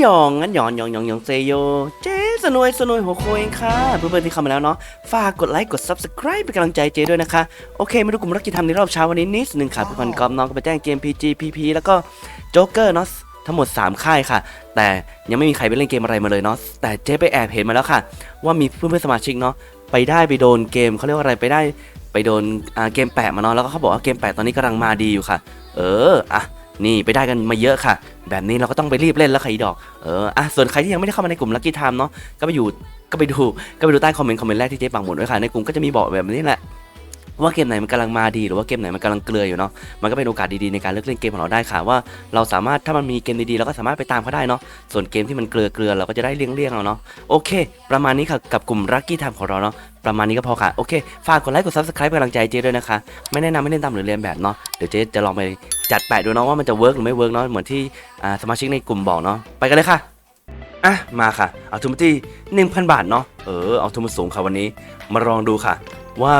หยองงั้นหยองหยองหยองหยองเซโย เจ๊สนุยสนุยหัวโคเองค่ะเพื่อนๆที่เข้ามาแล้วเนาะฝากกดไลค์กด subscribe เป็นกำลังใจเจ๊ด้วยนะคะ โอเค มาดูกลุ่มรักกิจธรรมในรอบเช้าวันนี้นิดนึงค่ะเพื่อนๆกอมน้องก็ไปแจ้งเกม PG PP แล้วก็โจ๊กเกอร์เนาะทั้งหมด 3 ค่ายค่ะ แต่ยังไม่มีใครไปเล่นเกมอะไรมาเลยเนาะแต่เจ๊ไปแอบเห็นมาแล้วค่ะ ว่ามีเพื่อนๆสมาชิกเนาะไปได้ไปโดนเกมเขาเรียกว่าอะไรไปได้ไปโดนเกมแปะมาเนาะแล้วก็เขาบอกว่าเกมแปะตอนนี้กำลังมาดีอยู่ค่ะ เอออะ นี่ไปได้กันมาเยอะค่ะ แบบนี้เราก็ต้องไปรีบเล่นแล้วค่ะอีดอก เอออะส่วนใครที่ยังไม่ได้เข้ามาในกลุ่ม Lucky Time เนาะก็ไปอยู่ก็ไปดูก็ไปดูใต้คอมเมนต์คอมเมนต์แรกที่เจ๊ปังหมดด้วยค่ะในกลุ่มก็จะมีบอกแบบนี้แหละ ว่าเกมไหนมันกำลังมาดีหรือว่าเกมไหนมันกำลังเกลืออยู่เนาะมันก็เป็นโอกาสดีๆในการเลือกเล่นเกมของเราได้ค่ะว่าเราสามารถถ้ามันมีเกมดีๆเราก็สามารถไปตามเขาได้เนาะส่วนเกมที่มันเกลือเกลือๆเราก็จะได้เลี่ยงเลี่ยงๆเอาเนาะโอเค ประมาณนี้ค่ะกับกลุ่ม Lucky Time ของเราเนาะประมาณนี้ก็พอค่ะโอเคฝากกดไลค์กด Subscribe เป็นกำลังใจเจ๊ด้วยนะคะไม่แนะนำไม่เล่นตามหรือเรียนแบบเนาะเดี๋ยวเจ๊จะลองไปจัดแปะดูเนาะว่ามันจะเวิร์กหรือไม่เวิร์กเนาะเหมือนที่สมาชิกในกลุ่มบอกเนาะไปกันเลยค่ะอะมาค่ะเอาทุนมาที่หนึ่งพันบาทเนาะเออเอาทุนมสูงค่ะวันนี้มาลองดูค่ะ ว่า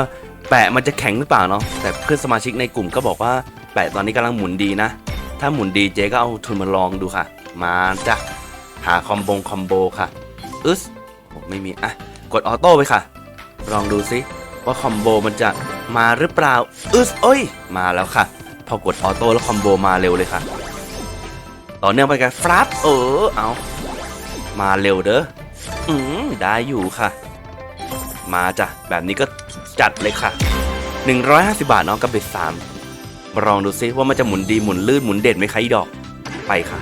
แปะมันจะแข็งหรือเปล่าเนาะแต่เพื่อนสมาชิกในกลุ่มก็บอกว่าแปะตอนนี้กำลังหมุนดีนะ ถ้าหมุนดีเจก็เอาทุนมาลองดูค่ะ มาจ้ะหาคอมบงคอมโบค่ะอึ๊สโอ้ไม่มีอะกดออโต้ไปค่ะ ลองดูซิว่าคอมโบมันจะมาหรือเปล่าอึ๊สเอ้ย มาแล้วค่ะ พอกดออโต้แล้วคอมโบมาเร็วเลยค่ะ ต่อเนื่องไปกันฟลับเออเอามาเร็วเด้ออืมได้อยู่ค่ะ มาจ้ะแบบนี้ก็ จัดเลยค่ะ 150 บาทเนาะกับเบ็ดสามมาลองดูซิว่ามันจะหมุนดีหมุนลื่นหมุนเด่นไหมคะอีดอก ไปค่ะ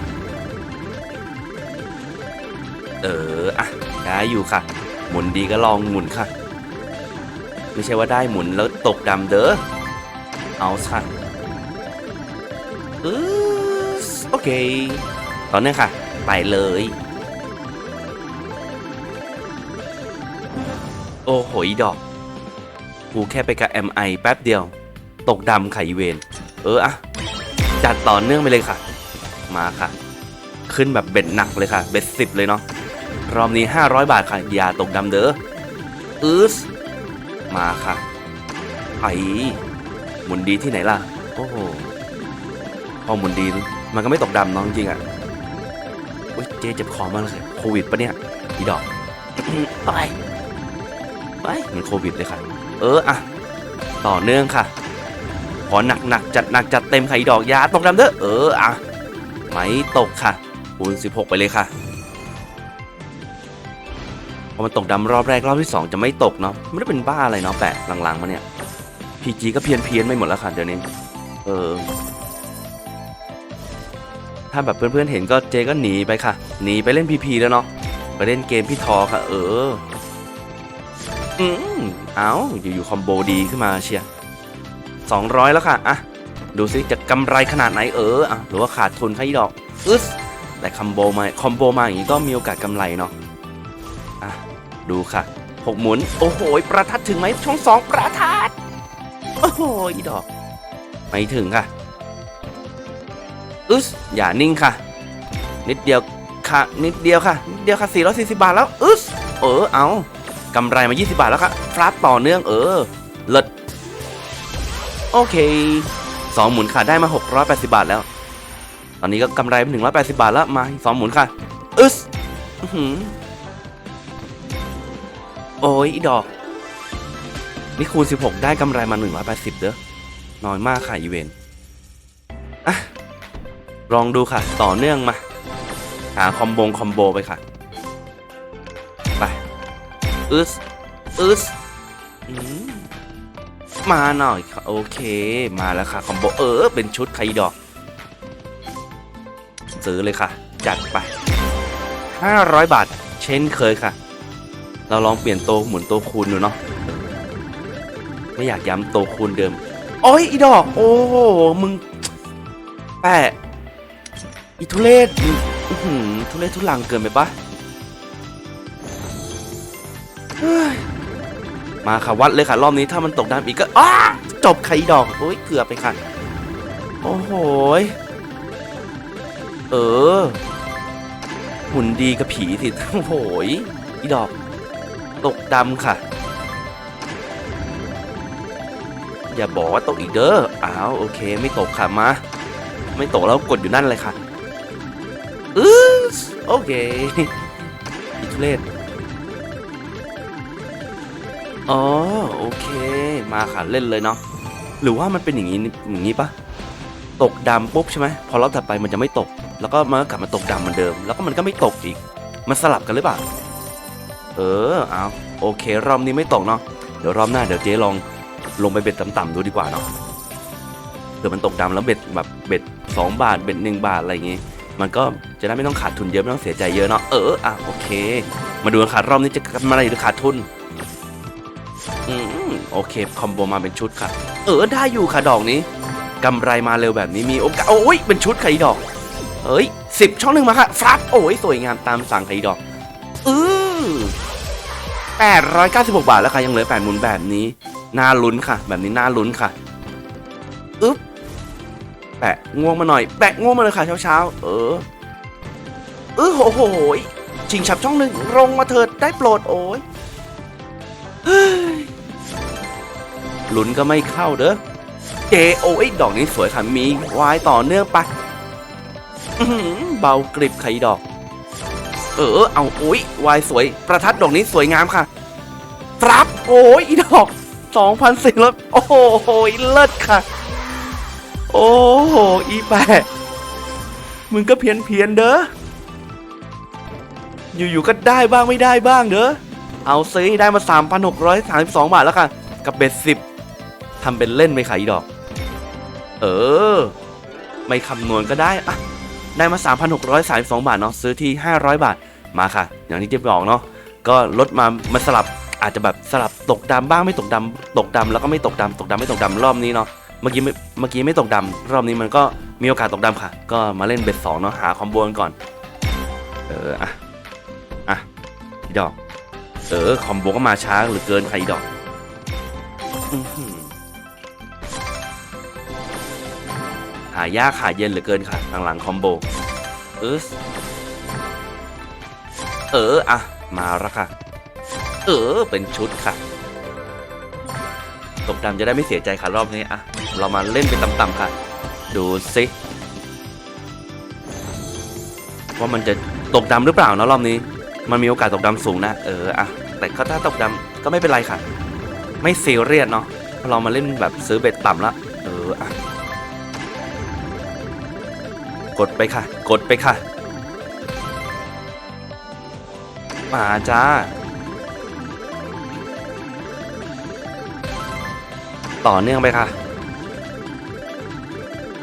เอออะได้อยู่ค่ะ หมุนดีก็ลองหมุนค่ะ ไม่ใช่ว่าได้หมุนแล้วตกดำเด้อ เอาค่ะอือโอเค ตอนนี้ค่ะ ไปเลย โอ้โหอีดอก กูแค่ไปกับ MI แป๊บเดียว ตกดำไขเวน เอออะจัดต่อเนื่องไปเลยค่ะ มาค่ะ ขึ้นแบบเบ็ดหนักเลยค่ะ เบ็ดสิบเลยเนาะรอบนี้ 500 บาทค่ะอย่าตกดำเด้ออืสมาค่ะไอหมุนดีที่ไหนล่ะ โอ้โหพอหมุนดีมันก็ไม่ตกดำน้องจริงๆอะอุ้ยเจ๊เจ็บคอมากเลยโควิดปะเนี่ยอีดอกไป ไปเหมือนโควิดเลยค่ะ เอออะต่อเนื่องค่ะ ขอหนักหนักจัดหนักจัดเต็มค่ดอกยาตกดำเด้อเอออะไม่ตกค่ะคูณ16 ไปเลยค่ะพอมันตกดำรอบแรกรอบที่ 2 จะไม่ตกเนาะไม่ได้เป็นบ้าอะไรเนาะแปะหลังๆมาเนี่ยพีจีก็เพี้ยนเพียนๆไปหมดแล้วค่ะเดี๋ยวนี้เออ ถ้าแบบเพื่อนๆเห็นก็เจก็หนีไปค่ะหนีไปเล่นพีพีแล้วเนาะไปเล่นเกมพี่ทอค่ะ เออ อืมเอาอยู่ๆคอมโบดีขึ้นมาเชียร์สองร้อยแล้วค่ะ อะ ดูสิจะกำไรขนาดไหนเอออะหรือว่าขาดทุนค่ะอีดอกอึสแต่คอมโบมาคอมโบมาอย่างนี้ก็มีโอกาสกำไรเนาะอะ ดูค่ะหกหมุน โอ้โห ประทัดถึงไหมช่องสองประทัด โอ้โหอีดอก ไม่ถึงค่ะอึสอย่านิ่งค่ะ นิดเดียวค่ะ นิดเดียวค่ะนิดเดียวค่ะ440บาทแล้วอึสเออเอา กำไรมา 20 บาทแล้วครับฟลัดต่อเนื่องเออ เลิศโอเคสองหมุนค่ะได้มา 680 บาทแล้ว ตอนนี้ก็กำไรเป็น180 บาทแล้ว มาสองหมุนค่ะอึสอื้อหือโอ้ยอีดอก นี่คูณ 16 ได้กำไรมา 180 เด้อน้อยมากค่ะอีเวนต์อะลองดูค่ะ ต่อเนื่องมา หาคอมโบงคอมโบไปค่ะ อึสอึสอืมมาหน่อยค่ะโอเค มาแล้วค่ะคอมโบเออ เป็นชุดไคดอกซื้อเลยค่ะ จัดไป 500 บาท เช่นเคยค่ะ เราลองเปลี่ยนโตหมุนโตคูณดูเนาะไม่อยากย้ำโตคูณเดิมโอ้ยอีดอก โอ้โหมึงแปะอีทุเรศอื้อหือทุเรศทุลังเกินไปปะ มาค่ะวัดเลยค่ะรอบนี้ถ้ามันตกน้ำอีกก็อ้าจบไข่ดอกโอ้ยเกือบไปค่ะโอ้โหยเออ หุ่นดีกับผีสิโอ้โหยอีดอก ตกดำค่ะ อย่าบอกว่าตกอีกเด้ออ้าวโอเค ไม่ตกค่ะมา ไม่ตกแล้วกดอยู่นั่นเลยค่ะอือโอเคอิทุเลศ อ๋อโอเค มาค่ะเล่นเลยเนาะหรือว่ามันเป็นอย่างนี้อย่างนี้ปะตกดำปุ๊บใช่ไหมพอรอบถัดไปมันจะไม่ตก แล้วก็มันก็กลับมาตกดำเหมือนเดิม แล้วก็มันก็ไม่ตกอีก มันสลับกันหรือเปล่าเออเอาโอเค รอบนี้ไม่ตกเนาะเดี๋ยวรอบหน้าเดี๋ยวเจ๊ลองลงไปเบ็ดต่ำๆดูดีกว่าเนาะเผื่อมันตกดำแล้วเบ็ดแบบเบ็ดสองบาทเบ็ดหนึ่งบาทอะไรอย่างงี้ มันก็จะได้ไม่ต้องขาดทุนเยอะไม่ต้องเสียใจเยอะเนาะเอออะโอเค มาดูกันค่ะรอบนี้จะกำไรหรือขาดทุน โอเค คอมโบมาเป็นชุดค่ะ เออ ได้อยู่ค่ะดอกนี้กำไรมาเร็วแบบนี้มีโอกาสโอ้ยเป็นชุดค่ดอก เอ้ยสิบช่องหนึ่งมาค่ะฟรับโอ้ยสวยงามตามสั่งค่ดอกอือแปดร้อยเก้าสิบหกบาทแล้วค่ะยังเหลือแปดหมุนแบบนี้น่าลุ้นค่ะ แบบนี้น่าลุ้นค่ะอึ๊บแปะง่วงมาหน่อยแปะง่วงมาเลยค่ะเช้าๆเออเออโหโหยชิงฉับช่องหนึ่งลงมาเถิดได้โปรดโอ้ย เฮ้ยลุ้นก็ไม่เข้าเด้อเจโอ้ยดอกนี้สวยค่ะมีวายต่อเนื่องปอื้อหือเบากริบไข่ดอก เออ เอาอุ้ยวายสวย ประทัดดอกนี้สวยงามค่ะปรับโอ้ยอีดอกสองพันสี่ร้อยโอ้โหเลิศค่ะ โอ้โหอีแปะมึงก็เพี้ยนเพียนเด้ออยู่ๆก็ได้บ้างไม่ได้บ้างเด้อเอาซิได้มา 3,632 บาทแล้วค่ะ กับเบ็ดสิบ ทำเป็นเล่นไปขายดอก เออ ไม่คำนวณก็ได้อะได้มา 3,632 บาทเนาะซื้อที่ 500 บาทมาค่ะ อย่างที่เจ๊บอกเนาะก็ลดมามาสลับอาจจะแบบสลับตกดำบ้างไม่ตกดำตกดำแล้วก็ไม่ตกดำตกดำไม่ตกดำรอบนี้เนาะเมื่อกี้ไม่เมื่อกี้ไม่ตกดำรอบนี้มันก็มีโอกาสตกดำค่ะ ก็มาเล่นเบ็ดสองเนาะหาคอมโบกันก่อน เอออะอะดอก เออคอมโบก็มาช้าหลือเกินใครดอก อืายากหาเย็นเหลือเกินค่ะ หลังๆคอมโบเออเอออะมาล้วค่ะ เออเป็นชุดค่ะตกดำจะได้ไม่เสียใจค่ะรอบนี้อะเรามาเล่นเป็นต่ำๆค่ะ ดูสิว่ามันจะตกดำหรือเปล่านะรอบนี้ มันมีโอกาสตกดำสูงนะ เอออะแต่ก็ถ้าตกดำก็ไม่เป็นไรค่ะ ไม่ซีเรียสเนาะเราะเรามาเล่นแบบซื้อเบ็ดต่ำละเอออะ กดไปค่ะ กดไปค่ะ มาจ้า ต่อเนื่องไปค่ะ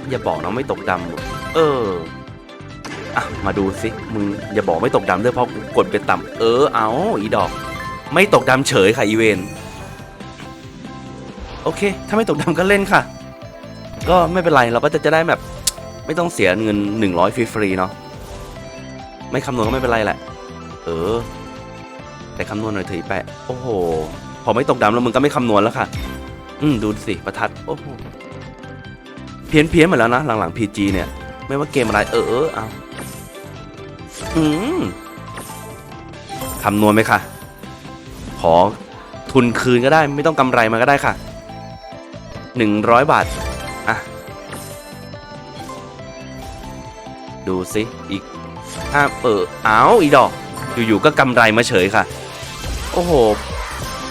อย่าบอกนะไม่ตกดำ เออ อะ มาดูสิ มึงอย่าบอกไม่ตกดำด้วยเพราะกูกดไปต่ำ เออ เอาอีดอก ไม่ตกดำเฉยค่ะอีเวน โอเค ถ้าไม่ตกดำก็เล่นค่ะ ก็ไม่เป็นไร เราก็จะจะได้แบบ ไม่ต้องเสียเงิน 100 ฟรีๆเนาะไม่คำนวณก็ไม่เป็นไรแหละ เออ แต่คำนวณหน่อยเถอะอีแปะ โอ้โห พอไม่ตกดำแล้วมึงก็ไม่คำนวณแล้วค่ะ อืมดูสิประทัด โอ้โห เพี้ยนเพี้ยนๆหมดแล้วนะหลังๆ PG เนี่ย ไม่ว่าเกมอะไร เออเออเอาอืมคำนวณไหมค่ะขอทุนคืนก็ได้ ไม่ต้องกำไรมาก็ได้ค่ะหนึ่งร้อยบาท ดูสิอีกห้าเออเอาอีดอก อยู่ๆก็กำไรมาเฉยค่ะ โอ้โห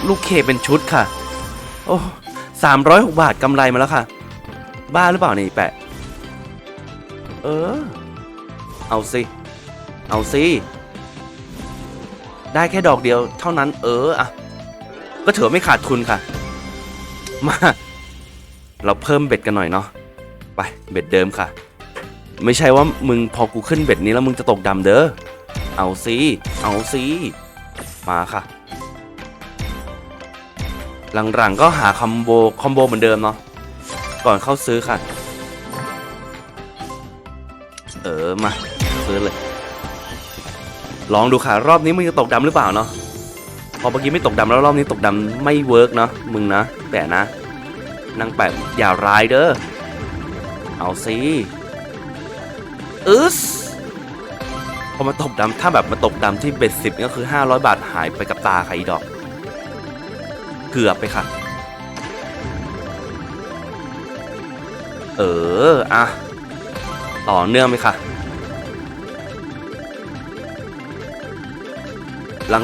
ลูกเคเป็นชุดค่ะ โอ้สามร้อยหกบาทกำไรมาแล้วค่ะ บ้าหรือเปล่านี่แปะ เออ เอาสิ เอาสิ ได้แค่ดอกเดียวเท่านั้นเอออะก็ถือไม่ขาดทุนค่ะ มา เราเพิ่มเบ็ดกันหน่อยเนาะ ไป เบ็ดเดิมค่ะ ไม่ใช่ว่ามึงพอกูขึ้นเบ็ดนี้แล้วมึงจะตกดำเด้อ เอาสิเอาสิมาค่ะ หลังๆก็หาคอมโบคอมโบเหมือนเดิมเนาะ ก่อนเข้าซื้อค่ะ เออ มา ซื้อเลย ลองดูค่ะ รอบนี้มึงจะตกดำหรือเปล่าเนาะ พอเมื่อกี้ไม่ตกดำแล้วรอบนี้ตกดำไม่เวิร์กเนาะ มึงนะ แต่นะนางแปะอย่าร้ายเด้อ เอาสิ อึสพอมาตกดำถ้าแบบมาตกดำที่เบ็ดสิบก็คือ 500 บาทหายไปกับตาใครดอก เกือบไปค่ะ เออ อะ ต่อเนื่องไหมค่ะ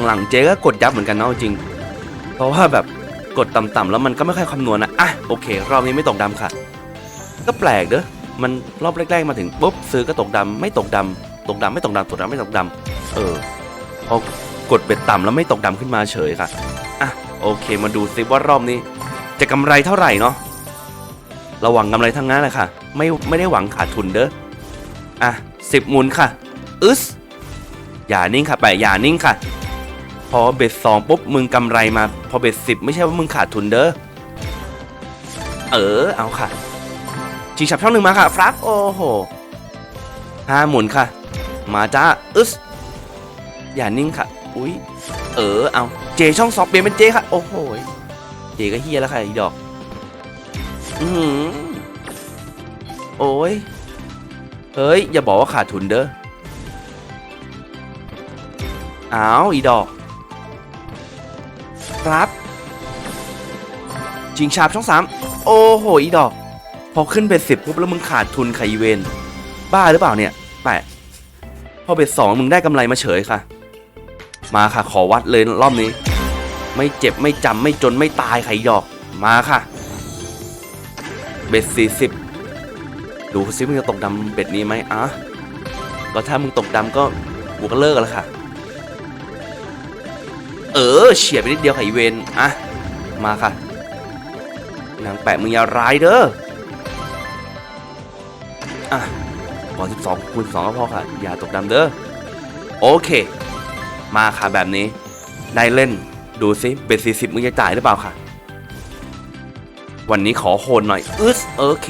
หลังๆเจ๊ก็กดยับเหมือนกันเนาะจริง เพราะว่าแบบกดต่ำๆแล้วมันก็ไม่ค่อยคำนวณนะ อะ โอเค รอบนี้ไม่ตกดำค่ะ ก็แปลกเด้อ มันรอบแรกๆมาถึงปุ๊บซื้อก็ตกดำไม่ตกดำตกดำไม่ตกดำตกดำไม่ตกดำเออพอกดเบ็ดต่ำแล้วไม่ตกดำขึ้นมาเฉยค่ะอะโอเคมาดูซิว่ารอบนี้ จะกำไรเท่าไหร่เนาะราหวังกำไรทั้งนั้นแหละค่ะ ไม่ไม่ได้หวังขาดทุนเด้ออะสิบหมุนค่ะอึสอย่านิ่งค่ะไปอย่านิ่งค่ะ พอเบ็ดสองปุ๊บมึงกำไรมา พอเบ็ดสิบไม่ใช่ว่ามึงขาดทุนเด้อเออเอาค่ะ ชิงฉับช่องหนึ่งมาค่ะฟรักโอ้โหห้าหมุนค่ะ มาจ้าอึสอย่านิ่งค่ะ อุ้ยเออเอาเจช่องสอบเปลี่ยนเป็นเจค่ะ โอ้โหเจก็เฮียแล้วค่ะอีดอก อือโอ้ยเฮ้ย อย่าบอกว่าขาดทุนเด้ออ้าวอีดอกครับชิงชาบช่องสามโอ้โหอีดอก พอขึ้นเบ็ดสิบปุ๊บแล้วมึงขาดทุนไข่เวน บ้าหรือเปล่าเนี่ยแปะพอเบ็ดสองมึงได้กำไรมาเฉยค่ะ มาค่ะขอวัดเลยรอบนี้ ไม่เจ็บไม่จำไม่จนไม่ตายไข่ดอกมาค่ะ เบ็ดสี่สิบดูซิมึงจะตกดำเบ็ดนี้ไหมอะก็ถ้ามึงตกดำก็กูก็เลิกแล้วค่ะ เออเฉียดไปนิดเดียวไขเวนอะมาค่ะนางแปะมึงอย่าร้ายเด้อ อะขอ12คูณ2ก็พอค่ะ อย่าตกดำเด้อ โอเค มาค่ะแบบนี้ ได้เล่น ดูซิเบ็ด40มึงจะจ่ายหรือเปล่าค่ะ วันนี้ขอโหนหน่อย อึสโอเค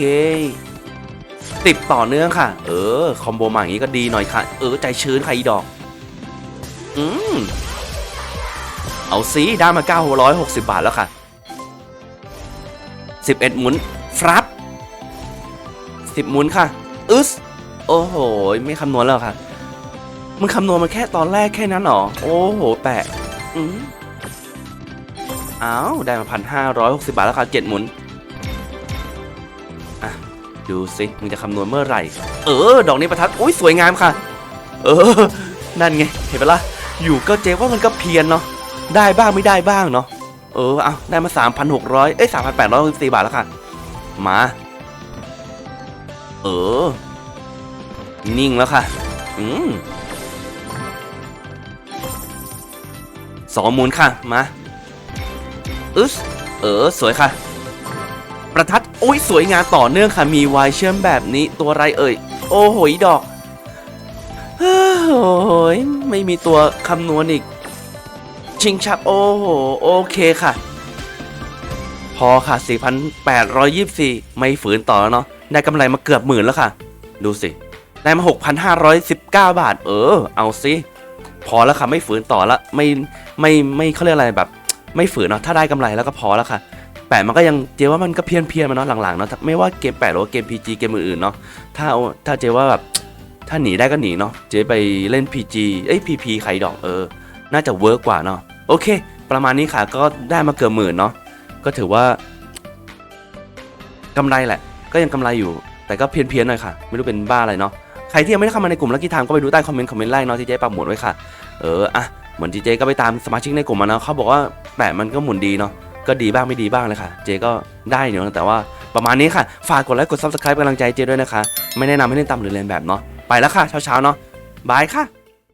ติดต่อเนื่องค่ะ เออ คอมโบมาอย่างนี้ก็ดีหน่อยค่ะ เออ ใจชื้นค่ะอีดอก อืม เอาซิได้มา 960 บาทแล้วค่ะ 11 หมุน ฟรับ 10 หมุนค่ะ อึสโอ้โห ไม่คำนวณแล้วค่ะมึงคำนวณมาแค่ตอนแรกแค่นั้นเหรอ โอ้โห แปะอืมอ้าว ได้มาพันห้าร้อยหกสิบาทแล้วค่ะเจ็ดหมุน อะ ดูสิมึงจะคำนวณเมื่อไหร่ เออ ดอกนี้ประทัดอุ้ยสวยงามค่ะ เออ นั่นไง เห็นปะล่ะ อยู่ก็เจ๊ว่ามันก็เพี้ยนเนาะ ได้บ้างไม่ได้บ้างเนาะ เออ เอาได้มา 3,600 เอ้ย 3,864 บาทแล้วค่ะ มา เออ นิ่งแล้วค่ะ อืมสองหมุนค่ะ มาอึสเออ สวยค่ะ ประทัดอุ้ยสวยงามต่อเนื่องค่ะ มีวายเชื่อมแบบนี้ตัวไรเอ่ย โอ้โหยดอกเฮ้ยไม่มีตัวคำนวณอีก ชิงชับ โอ้โห โอเคค่ะ พอค่ะ 4,824 ไม่ฝืนต่อแล้วเนาะ ได้กำไรมาเกือบหมื่นแล้วค่ะ ดูสิ ได้มา 6,519 บาท เออ เอาสิ พอแล้วค่ะ ไม่ฝืนต่อละไม่ไม่ไม่เขาเรียกอะไรแบบ ไม่ฝืนเนาะถ้าได้กำไรแล้วก็พอแล้วค่ะแปดมันก็ยังเจว่ามันก็เพี้ยนเพียนๆมาเนาะหลังๆเนาะไม่ว่าเกมแปดหรือว่าเกม PG เกมอื่นๆเนาะถ้าเอาถ้าเจว่าแบบถ้าหนีได้ก็หนีเนาะเจไปเล่น PG เอ้ย PP ไข่ดอกเออ น่าจะเวิร์กกว่าเนาะโอเค ประมาณนี้ค่ะก็ได้มาเกือบหมื่นเนาะก็ถือว่ากำไรแหละ ก็ยังกำไรอยู่ แต่ก็เพี้ยนๆหน่อยค่ะ ไม่รู้เป็นบ้าอะไรเนาะ ใครที่ยังไม่ได้เข้ามาในกลุ่มลักกี้ไทม์ก็ไปดูใต้คอมเมนต์คอมเมนต์ไล่เนาะที่เจ๊ปักหมุดไว้ค่ะ เอออะเหมือนที่เจ๊ก็ไปตามสมาชิกในกลุ่มมาเนาะเขาบอกว่าแปะมันก็หมุนดีเนาะ ก็ดีบ้างไม่ดีบ้างเลยค่ะ เจ๊ก็ได้อยู่นะแต่ว่าประมาณนี้ค่ะ ฝากกดไลค์กด subscribe เป็นกำลังใจเจ๊ด้วยนะคะ ไม่แนะนำให้เล่นตามหรือเรียนแบบเนาะ ไปแล้วค่ะเช้าๆเนาะบายค่ะ